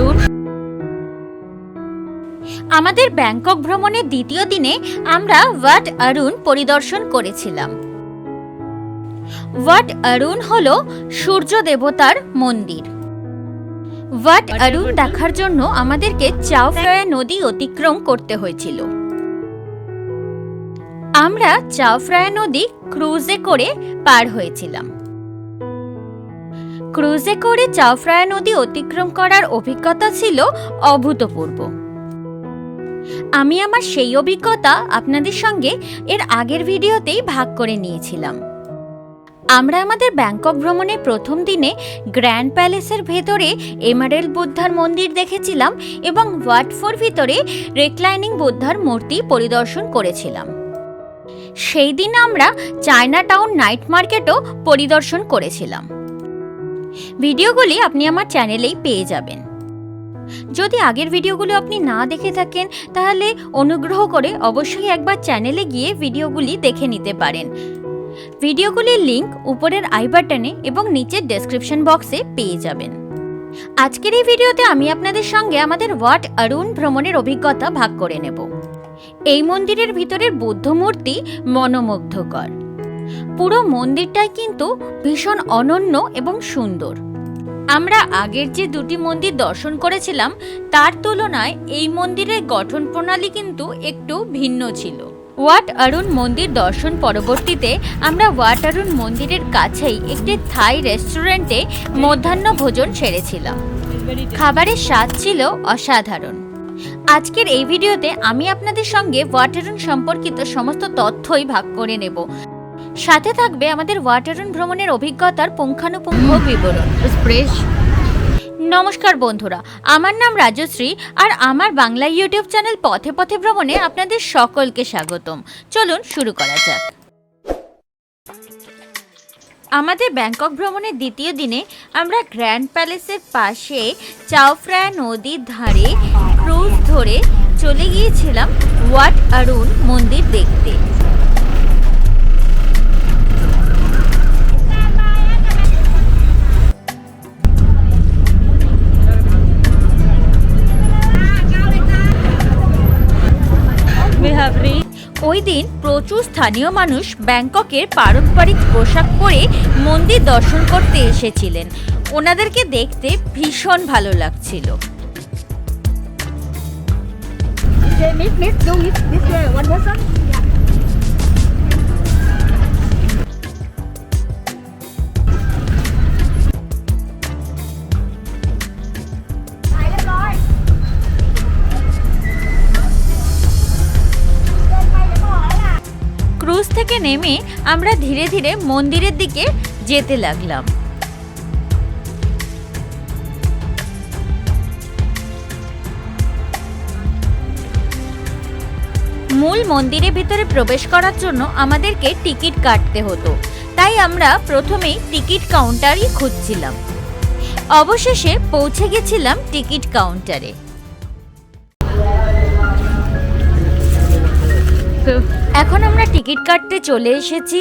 আরুন আমাদের ব্যাংকক ভ্রমণের দ্বিতীয় দিনে আমরা ওয়াট আরুন পরিদর্শন করেছিলাম। ওয়াট আরুন হল সূর্য দেবতার মন্দির। ওয়াট আরুন দেখার জন্য আমাদেরকে চাওফ্রয়া নদী অতিক্রম করতে হয়েছিল। আমরা চাওফ্রয়া নদী ক্রুজে করে পার হয়েছিলাম। ক্রুজে করে চাওফ্রয়া নদী অতিক্রম করার অভিজ্ঞতা ছিল অভূতপূর্ব। আমি আমার সেই অভিজ্ঞতা আপনাদের সঙ্গে এর আগের ভিডিওতেই ভাগ করে নিয়েছিলাম। আমরা আমাদের ব্যাংকক ভ্রমণের প্রথম দিনে গ্র্যান্ড প্যালেসের ভেতরে এমারেল বুদ্ধার মন্দির দেখেছিলাম এবং ওয়াটফোর ভিতরে রেক্লাইনিং বুদ্ধার মূর্তি পরিদর্শন করেছিলাম। সেই দিন আমরা চায়না টাউন নাইট মার্কেটও পরিদর্শন করেছিলাম। ভিডিওগুলি আপনি আমার চ্যানেলেই পেয়ে যাবেন। যদি আগের ভিডিওগুলো আপনি না দেখে থাকেন, তাহলে অনুগ্রহ করে অবশ্যই একবার চ্যানেলে গিয়ে ভিডিওগুলি দেখে নিতে পারেন। ভিডিওগুলির লিঙ্ক উপরের আই বাটনে এবং নিচের ডেসক্রিপশন বক্সে পেয়ে যাবেন। আজকের এই ভিডিওতে আমি আপনাদের সঙ্গে আমাদের ওয়াট অরুণ ভ্রমণের অভিজ্ঞতা ভাগ করে নেব। এই মন্দিরের ভিতরের বুদ্ধ মূর্তি মনোমুগ্ধকর। পুরো মন্দিরটাই কিন্তু ভীষণ অনন্য এবং সুন্দর। আমরা আগের যে দুটি মন্দির দর্শন করেছিলাম, তার তুলনায় এই মন্দিরের গঠন প্রণালী কিন্তু একটু ভিন্ন ছিল। ওয়াট অরুণ মন্দির দর্শন পরবর্তীতে আমরা ওয়াট অরুণ মন্দিরের কাছেই একটি থাই রেস্টুরেন্টে মধ্যাহ্ন ভোজন সেরেছিলাম। খাবারের স্বাদ ছিল অসাধারণ। আজকের এই ভিডিওতে আমি আপনাদের সঙ্গে ওয়াটারুন সম্পর্কিত সমস্ত তথ্যই ভাগ করে নেব। সাথে থাকবে আমাদের ওয়াটারন ভ্রমণের অভিজ্ঞতার পুঙ্খানুপুঙ্খ বিবরণ। নমস্কার বন্ধুরা আমার নাম রাজশ্রী আর আমার বাংলা ইউটিউব চ্যানেল পথে পথে ভ্রমণে আপনাদের সকলকে স্বাগতম। চলুন শুরু করা যাক। আমাদের ব্যাংকক ভ্রমণের দ্বিতীয় দিনে আমরা গ্র্যান্ড প্যালেসের পাশে চাওফ্রা নদীর ধারে ক্রুজ ধরে চলে গিয়েছিলাম ওয়াট আরুন মন্দির দেখতে। ওই দিন প্রচুর স্থানীয় মানুষ ব্যাংককের পারম্পরিক পোশাক পরে মন্দির দর্শন করতে এসেছিলেন ওনাদেরকে দেখতে ভীষণ ভালো লাগছিল. থেকে নেমে আমরা ধীরে ধীরে মন্দিরের দিকে যেতে লাগলাম। মূল মন্দিরের ভিতরে প্রবেশ করার জন্য আমাদেরকে টিকিট কাটতে হতো। তাই আমরা প্রথমেই টিকিট কাউন্টারই খুঁজছিলাম। অবশেষে পৌঁছে গেছিলাম টিকিট কাউন্টারে। So, এখন আমরা টিকিট কাটতে চলে এসেছি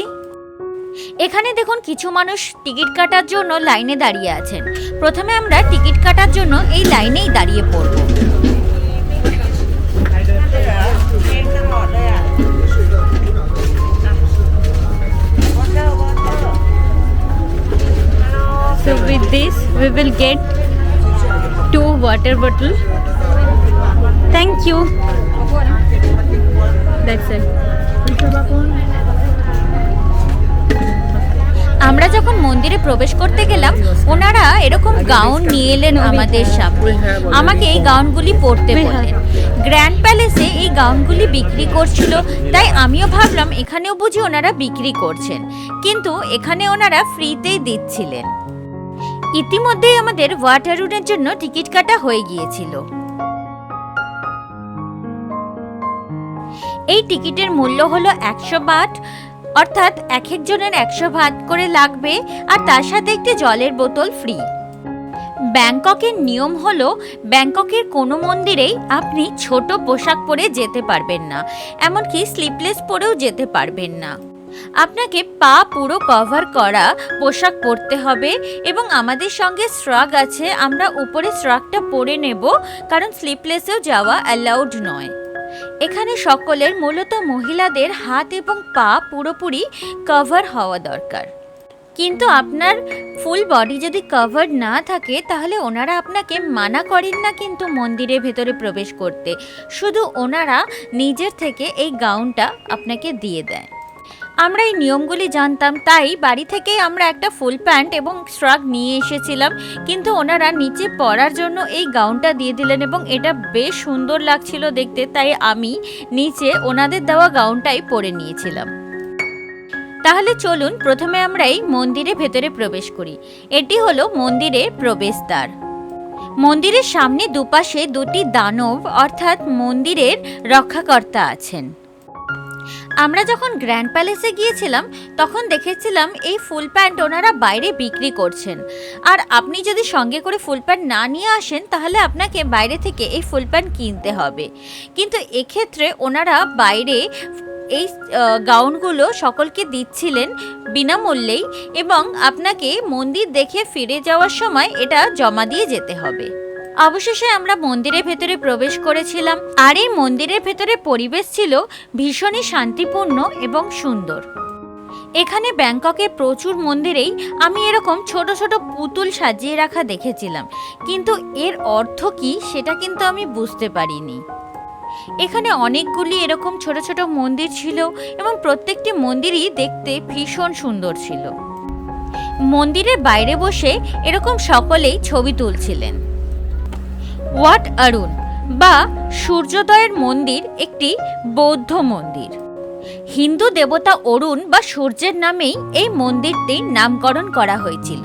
এখানে দেখুন কিছু মানুষ টিকিট কাটার জন্য লাইনে দাঁড়িয়ে আছেন প্রথমে আমরা টিকিট কাটার জন্য এই লাইনেই দাঁড়িয়ে পড়ব So with this, we will get two water bottle. Thank you. That's it. আমরা যখন মন্দিরে প্রবেশ করতে গেলাম, ওনারা এরকম গাউন নিয়ে এলেন আমাদের সামনে। আমাকে এই গাউনগুলি পরতে বললেন। গ্র্যান্ড প্যালেসে এই গাউনগুলি বিক্রি করছিল, তাই আমিও ভাবলাম এখানেও বুঝি ওনারা বিক্রি করছেন। কিন্তু এখানে ওনারা ফ্রিতেই দিচ্ছিলেন। ইতিমধ্যেই আমাদের ওয়াটার ওয়াটারুনের জন্য টিকিট কাটা হয়ে গিয়েছিল। এই টিকিটের মূল্য হলো একশো বাট, অর্থাৎ এক একজনের একশো ভাত করে লাগবে, আর তার সাথে একটি জলের বোতল ফ্রি। ব্যাংককের নিয়ম হলো, ব্যাংককের কোনো মন্দিরেই আপনি ছোট পোশাক পরে যেতে পারবেন না, এমনকি স্লিপলেস পরেও যেতে পারবেন না। আপনাকে পা পুরো কভার করা পোশাক পরতে হবে, এবং আমাদের সঙ্গে স্ট্রাগ আছে, আমরা উপরে স্ট্রাগটা পরে নেব, কারণ স্লিপলেসেও যাওয়া অ্যালাউড নয়। এখানে সকলের মূলত মহিলাদের হাত এবং পা পুরোপুরি কভার হওয়া দরকার। কিন্তু আপনার ফুল বডি যদি কভার না থাকে, তাহলে ওনারা আপনাকে মানা করেন না কিন্তু মন্দিরের ভেতরে প্রবেশ করতে। শুধু ওনারা নিজের থেকে এই গাউনটা আপনাকে দিয়ে দেয় আমরা এই নিয়মগুলি জানতাম, তাই বাড়ি থেকেই আমরা একটা ফুল প্যান্ট এবং স্ট্রাগ নিয়ে এসেছিলাম। কিন্তু ওনারা নিচে পরার জন্য এই গাউনটা দিয়ে দিলেন এবং এটা বেশ সুন্দর লাগছিল দেখতে, তাই আমি নিচে ওনাদের দেওয়া গাউনটাই পরে নিয়েছিলাম। তাহলে চলুন, প্রথমে আমরা এই মন্দিরে ভেতরে প্রবেশ করি। এটি হলো মন্দিরের প্রবেশদ্বার। মন্দিরের সামনে দুপাশে দুটি দানব, অর্থাৎ মন্দিরের রক্ষাকর্তা আছেন। আমরা যখন গ্র্যান্ড প্যালেসে গিয়েছিলাম, তখন দেখেছিলাম এই ফুল প্যান্ট ওনারা বাইরে বিক্রি করছেন। আর আপনি যদি সঙ্গে করে ফুল প্যান্ট না নিয়ে আসেন, তাহলে আপনাকে বাইরে থেকে এই ফুল প্যান্ট কিনতে হবে। কিন্তু এক্ষেত্রে ওনারা বাইরে এই গাউনগুলো সকলকে দিচ্ছিলেন বিনামূল্যেই এবং আপনাকে মন্দির দেখে ফিরে যাওয়ার সময় এটা জমা দিয়ে যেতে হবে। অবশেষে আমরা মন্দিরের ভেতরে প্রবেশ করেছিলাম, আর এই মন্দিরের ভেতরে পরিবেশ ছিল ভীষণই শান্তিপূর্ণ এবং সুন্দর। এখানে ব্যাংককে প্রচুর মন্দিরেই আমি এরকম ছোট ছোট পুতুল সাজিয়ে রাখা দেখেছিলাম, কিন্তু এর অর্থ কি সেটা কিন্তু আমি বুঝতে পারিনি। এখানে অনেকগুলি এরকম ছোট ছোট মন্দির ছিল এবং প্রত্যেকটি মন্দিরই দেখতে ভীষণ সুন্দর ছিল। মন্দিরের বাইরে বসে এরকম সকলেই ছবি তুলছিলেন। ওয়াট অরুণ বা সূর্যোদয়ের মন্দির একটি বৌদ্ধ মন্দির। হিন্দু দেবতা অরুণ বা সূর্যের নামেই এই মন্দিরটির নামকরণ করা হয়েছিল।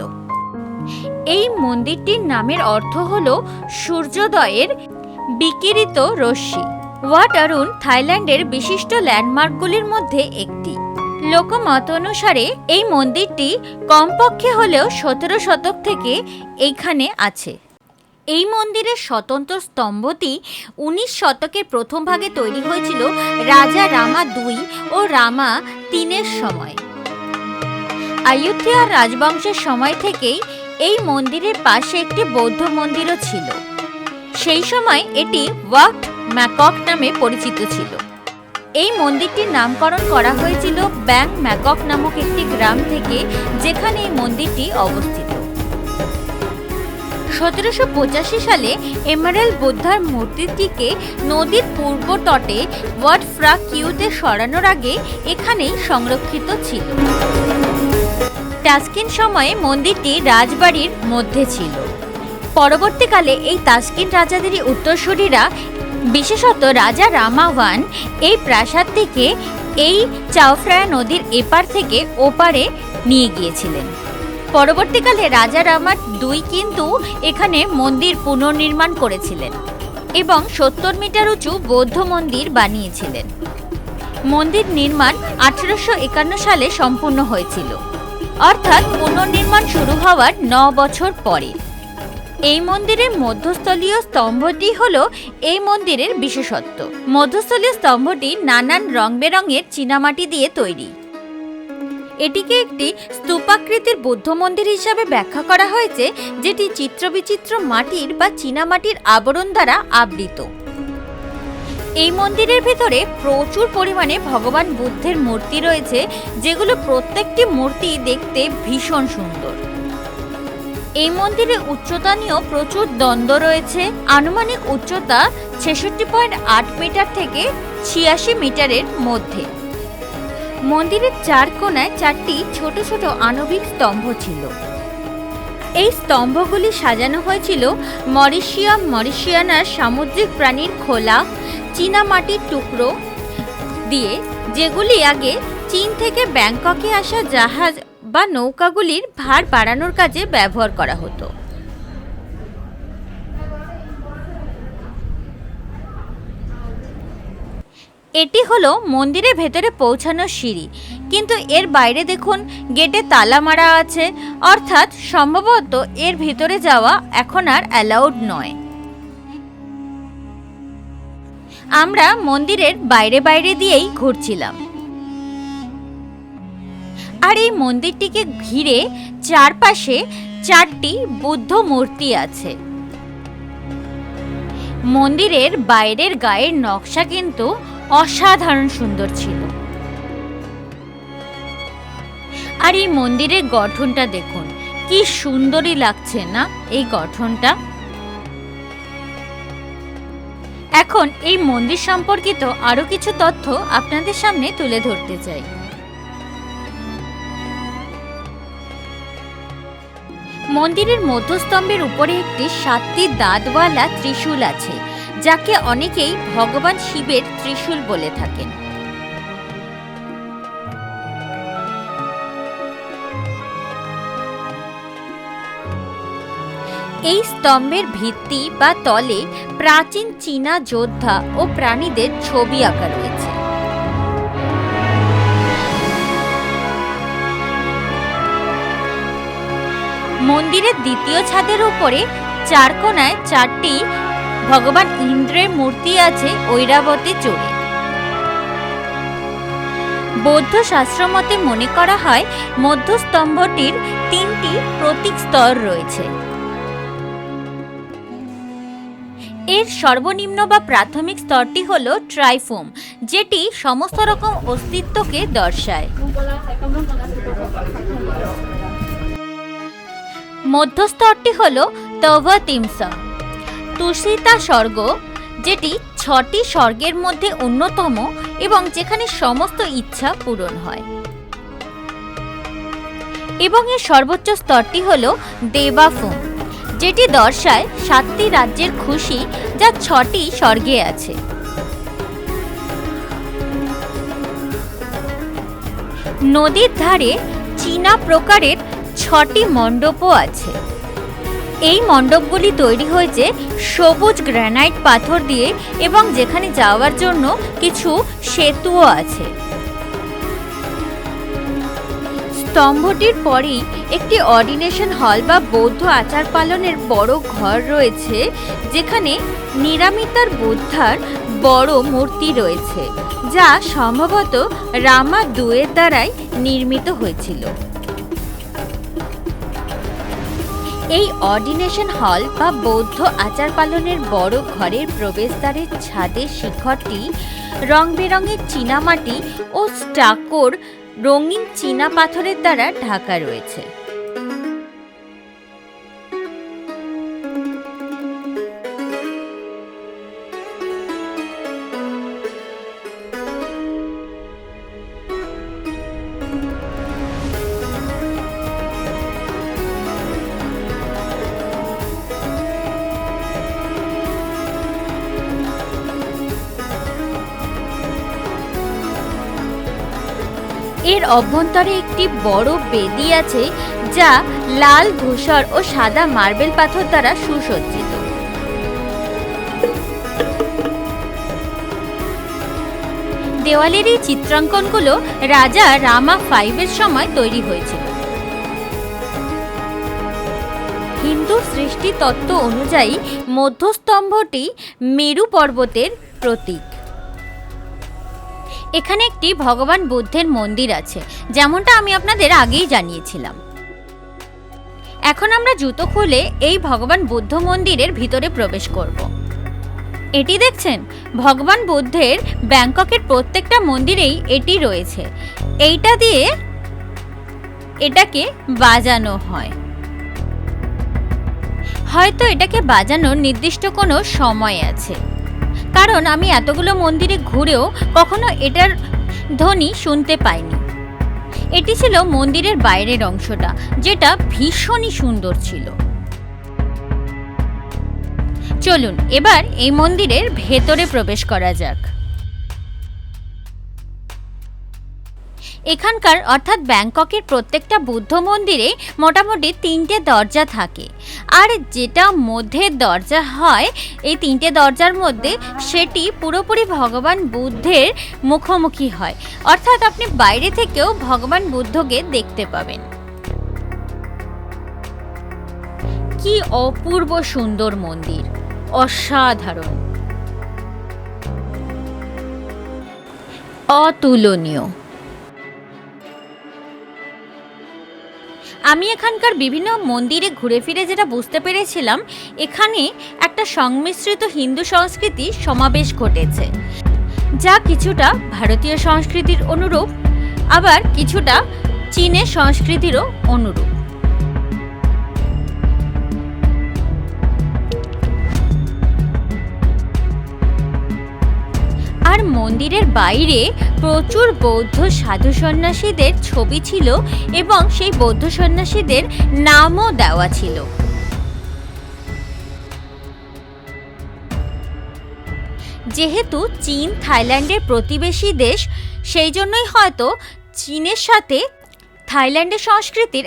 এই মন্দিরটির নামের অর্থ হল সূর্যোদয়ের বিকিরিত রশ্মি। ওয়াট অরুণ থাইল্যান্ডের বিশিষ্ট ল্যান্ডমার্কগুলির মধ্যে একটি। লোকমত অনুসারে এই মন্দিরটি কমপক্ষে হলেও সতেরো শতক থেকে এইখানে আছে। এই মন্দিরের স্বতন্ত্র স্তম্ভটি উনিশ শতকের প্রথম ভাগে তৈরি হয়েছিল রাজা রামা দুই ও রামা তিনের সময়। আয়ুথিয়ার রাজবংশের সময় থেকেই এই মন্দিরের পাশে একটি বৌদ্ধ মন্দিরও ছিল। সেই সময় এটি ওয়াট ম্যাকক নামে পরিচিত ছিল। এই মন্দিরটির নামকরণ করা হয়েছিল ব্যাং ম্যাকক নামক একটি গ্রাম থেকে যেখানে এই মন্দিরটি অবস্থিত। সতেরোশো পঁচাশি সালে এমারেল বুদ্ধার মূর্তিটিকে নদীর পূর্ব তটে ওয়াট ফ্রা কিউতে সরানোর আগে এখানেই সংরক্ষিত ছিল। টাস্কিন সময়ে মন্দিরটি রাজবাড়ির মধ্যে ছিল। পরবর্তীকালে এই তাস্কিন রাজাদেরই উত্তরসূরিরা, বিশেষত রাজা রামাওয়ান, এই প্রাসাদটিকে এই চাওফ্রায়া নদীর এপার থেকে ওপারে নিয়ে গিয়েছিলেন। পরবর্তীকালে রাজা রামার দুই কিন্তু এখানে মন্দির পুনর্নির্মাণ করেছিলেন এবং সত্তর মিটার উঁচু বৌদ্ধ মন্দির বানিয়েছিলেন। মন্দির নির্মাণ আঠেরোশো একান্ন সালে সম্পূর্ণ হয়েছিল। অর্থাৎ পুনর্নির্মাণ শুরু হওয়ার ন বছর পরে। এই মন্দিরের মধ্যস্থলীয় স্তম্ভটি হল এই মন্দিরের বিশেষত্ব। মধ্যস্থলীয় স্তম্ভটি নানান রং বেরঙের চীনামাটি দিয়ে তৈরি। এটিকে একটি স্তূপাকৃতির বৌদ্ধ মন্দির হিসাবে ব্যাখ্যা করা হয়েছে, যেটি চিত্রবিচিত্র মাটির বা চীনামাটির আবরণ দ্বারা আবৃত। এই মন্দিরের ভেতরে প্রচুর পরিমাণে ভগবান বুদ্ধের মূর্তি রয়েছে, যেগুলো প্রত্যেকটি মূর্তি দেখতে ভীষণ সুন্দর। এই মন্দিরে উচ্চতা নিয়েও প্রচুর দ্বন্দ্ব রয়েছে। আনুমানিক উচ্চতা ছেষট্টি পয়েন্ট আট মিটার থেকে ছিয়াশি মিটারের মধ্যে। মন্দিরের চার কোনায় চারটি ছোট ছোট আণবিক স্তম্ভ ছিল। এই স্তম্ভগুলি সাজানো হয়েছিল মরিশিয়াম মরিশিয়ানার সামুদ্রিক প্রাণীর খোলা চীনামাটির টুকরো দিয়ে, যেগুলি আগে চীন থেকে ব্যাংককে আসা জাহাজ বা নৌকাগুলির ভার বাড়ানোর কাজে ব্যবহার করা হতো। এটি হলো মন্দিরের ভেতরে পৌঁছানোর সিঁড়ি। কিন্তু এর বাইরে দেখুন, গেটে তালা মারা আছে। অর্থাৎ সম্ভবত এর ভেতরে যাওয়া এখন আর অ্যালাউড নয়। আমরা মন্দিরের বাইরে বাইরে দিয়েই ঘুরছিলাম। আর এই মন্দিরটিকে ঘিরে চারপাশে চারটি বুদ্ধ মূর্তি আছে। মন্দিরের বাইরের গায়ের নকশা কিন্তু অসাধারণ সুন্দর ছিল। আর এই মন্দিরের গঠনটা দেখুন, কি সুন্দরই লাগছে না এই গঠনটা। এখন এই মন্দির সম্পর্কিত আরও কিছু তথ্য আপনাদের সামনে তুলে ধরতে চাই। মন্দিরের মধ্যস্তম্ভের উপরে একটি সাতটি দাঁতওয়ালা ত্রিশূল আছে। যাকে অনেকেই ভগবান শিবের ত্রিশূল বলে থাকেন। এই স্তম্ভের ভিত্তি বা তলে প্রাচীন চীনা যোদ্ধা ও প্রাণীদের ছবি আঁকা রয়েছে। মন্দিরের দ্বিতীয় ছাদের উপরে চারকোনায় চারটি ভগবান ইন্দ্রের মূর্তি আছে ঐরাবতী চড়ে। বৌদ্ধ শাস্ত্রমতে মনে করা হয়, মধ্যস্তম্ভটির তিনটি প্রতীক স্তর রয়েছে। এর সর্বনিম্ন বা প্রাথমিক স্তরটি হল ট্রাইফোম, যেটি সমস্ত রকম অস্তিত্বকে দর্শায়। মধ্যস্তরটি হল তভতিমসা তুষিতা স্বর্গ, যেটি ছটি স্বর্গের মধ্যে অন্যতম এবং যেখানে সমস্ত ইচ্ছা পূরণ হয়। এবং এর সর্বোচ্চ স্তরটি হল দেবাফুম যেটি দর্শায় সাতটি রাজ্যের খুশি যা ছটি স্বর্গে আছে। নদীর ধারে চীনা প্রকারের ছটি মণ্ডপও আছে। এই মণ্ডপগুলি তৈরি হয়েছে সবুজ গ্রানাইট পাথর দিয়ে এবং যেখানে যাওয়ার জন্য কিছু সেতুও আছে। স্তম্ভটির পরেই একটি অর্ডিনেশন হল বা বৌদ্ধ আচার পালনের বড় ঘর রয়েছে, যেখানে নিরামিতার বুদ্ধার বড় মূর্তি রয়েছে, যা সম্ভবত রামা দুয়ের দ্বারাই নির্মিত হয়েছিল। এই অর্ডিনেশন হল বা বৌদ্ধ আচার পালনের বড় ঘরের প্রবেশদ্বারের ছাদের শিখরটি রং বেরঙের চীনামাটি ও স্টাকোর রঙিন চীনা পাথরের দ্বারা ঢাকা রয়েছে। এর অভ্যন্তরে একটি বড় বেদি আছে যা লাল ধূসর ও সাদা মার্বেল পাথর দ্বারা সুসজ্জিত। দেওয়ালের এই চিত্রাঙ্কনগুলো রাজা রামা ফাইভের সময় তৈরি হয়েছিল। হিন্দু সৃষ্টি তত্ত্ব অনুযায়ী মধ্যস্তম্ভটি মেরু পর্বতের প্রতীক। এখানে একটি ভগবান বুদ্ধের মন্দির আছে, যেমনটা আমি আপনাদের আগেই জানিয়েছিলাম। এখন আমরা জুতো খুলে এই ভগবান বুদ্ধ মন্দিরের ভিতরে প্রবেশ করব। এটি দেখছেন? ভগবান বুদ্ধের ব্যাংককের প্রত্যেকটা মন্দিরেই এটি রয়েছে। এইটা দিয়ে এটাকে বাজানো হয়। হয়তো এটাকে বাজানোর নির্দিষ্ট কোনো সময় আছে। কারণ আমি এতগুলো মন্দিরে ঘুরেও কখনো এটার ধ্বনি শুনতে পাইনি। এটি ছিল মন্দিরের বাইরের অংশটা, যেটা ভীষণই সুন্দর ছিল। চলুন, এবার এই মন্দিরের ভেতরে প্রবেশ করা যাক। এখানকার অর্থাৎ ব্যাংককের প্রত্যেকটা বুদ্ধ মন্দিরে মোটামুটি তিনটে দরজা থাকে। আর যেটা মধ্যে দরজা হয়, এই তিনটে দরজার মধ্যে সেটি পুরোপুরি ভগবান বুদ্ধের মুখোমুখি হয়। অর্থাৎ আপনি বাইরে থেকেও ভগবান বুদ্ধকে দেখতে পাবেন। কি অপূর্ব সুন্দর মন্দির, অসাধারণ। অতুলনীয়। আমি এখানকার বিভিন্ন মন্দিরে ঘুরে ফিরে যেটা বুঝতে পেরেছিলাম, এখানে একটা সংমিশ্রিত হিন্দু সংস্কৃতি সমাবেশ ঘটেছে। যা কিছুটা ভারতীয় সংস্কৃতির অনুরূপ, আবার কিছুটা চীনের সংস্কৃতিরও অনুরূপ। মন্দিরের বাইরে প্রচুর বৌদ্ধ সাধু সন্ন্যাসীদের ছবি ছিল এবং সেই বৌদ্ধ সন্ন্যাসীদের নামও দেওয়া ছিল। যেহেতু চীন থাইল্যান্ডের প্রতিবেশী দেশ, সেই জন্যই হয়তো চীনের সাথে থাইল্যান্ডের সংস্কৃতির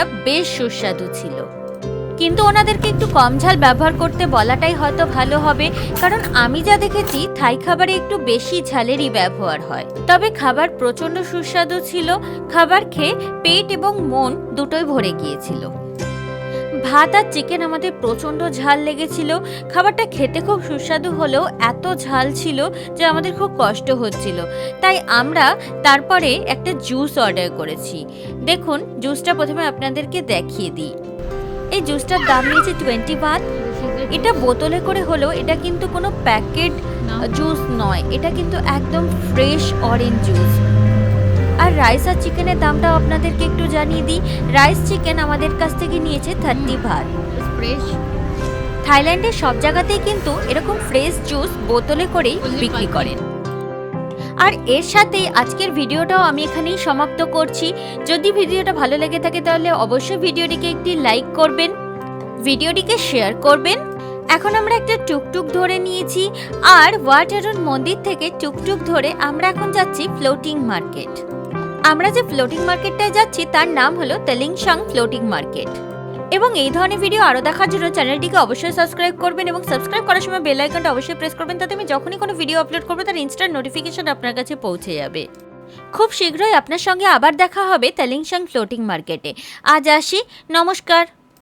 এত বেশ সুস্বাদু ছিল। কিন্তু ওনাদেরকে একটু কম ঝাল ব্যবহার করতে বলাটাই হয়তো ভালো হবে, কারণ আমি যা দেখেছি, থাই খাবারে একটু বেশি ঝালেরই ব্যবহার হয়। তবে খাবার প্রচণ্ড সুস্বাদু ছিল, খাবার খেয়ে পেট এবং মন দুটোই ভরে গিয়েছিল। ভাত আর চিকেন আমাদের প্রচণ্ড ঝাল লেগেছিল। খাবারটা খেতে খুব সুস্বাদু হলেও এত ঝাল ছিল যে আমাদের খুব কষ্ট হচ্ছিল। তাই আমরা তারপরে একটা জুস অর্ডার করেছি। দেখুন জুসটা প্রথমে আপনাদেরকে দেখিয়ে দিই। এই জুসটার দাম নিয়েছে টোয়েন্টি বাত এটা বোতলে করে হলেও এটা কিন্তু কোনো প্যাকেট জুস নয়। এটা কিন্তু একদম ফ্রেশ অরেঞ্জ জুস আর রাইস আর চিকেনের দামটাও আপনাদেরকে একটু জানিয়ে দিই। রাইস চিকেন আমাদের কাছ থেকে নিয়েছে থার্টি ভাত। Fresh. থাইল্যান্ডের সব জায়গাতেই কিন্তু এরকম ফ্রেশ জুস বোতলে করেই বিক্রি করেন। আর এর সাথেই আজকের ভিডিওটাও আমি এখানেই সমাপ্ত করছি। যদি ভিডিওটা ভালো লেগে থাকে তাহলে অবশ্যই ভিডিওটিকে একটি লাইক করবেন ভিডিওটিকে শেয়ার করবেন। এখন আমরা একটা টুকটুক ধরে নিয়েছি। আর ওয়াটারন মন্দির থেকে টুকটুক ধরে আমরা এখন যাচ্ছি ফ্লোটিং মার্কেট। আমরা যে ফ্লোটিং মার্কেটটায় যাচ্ছি, তার নাম হলো তেলিংশাং ফ্লোটিং মার্কেট এবং এই ধরনের ভিডিও আরও দেখার জন্য চ্যানেলটিকে অবশ্যই সাবস্ক্রাইব করবেন এবং সাবস্ক্রাইব করার সময় বেল আইকনটা অবশ্যই প্রেস করবেন, তাতে আমি যখনই কোনো ভিডিও আপলোড করব, তার ইনস্ট্যান্ট নোটিফিকেশন আপনার কাছে পৌঁছে যাবে। খুব শীঘ্রই আপনার সঙ্গে আবার দেখা হবে তেলিংশাং ফ্লোটিং মার্কেটে আজ আসি, নমস্কার।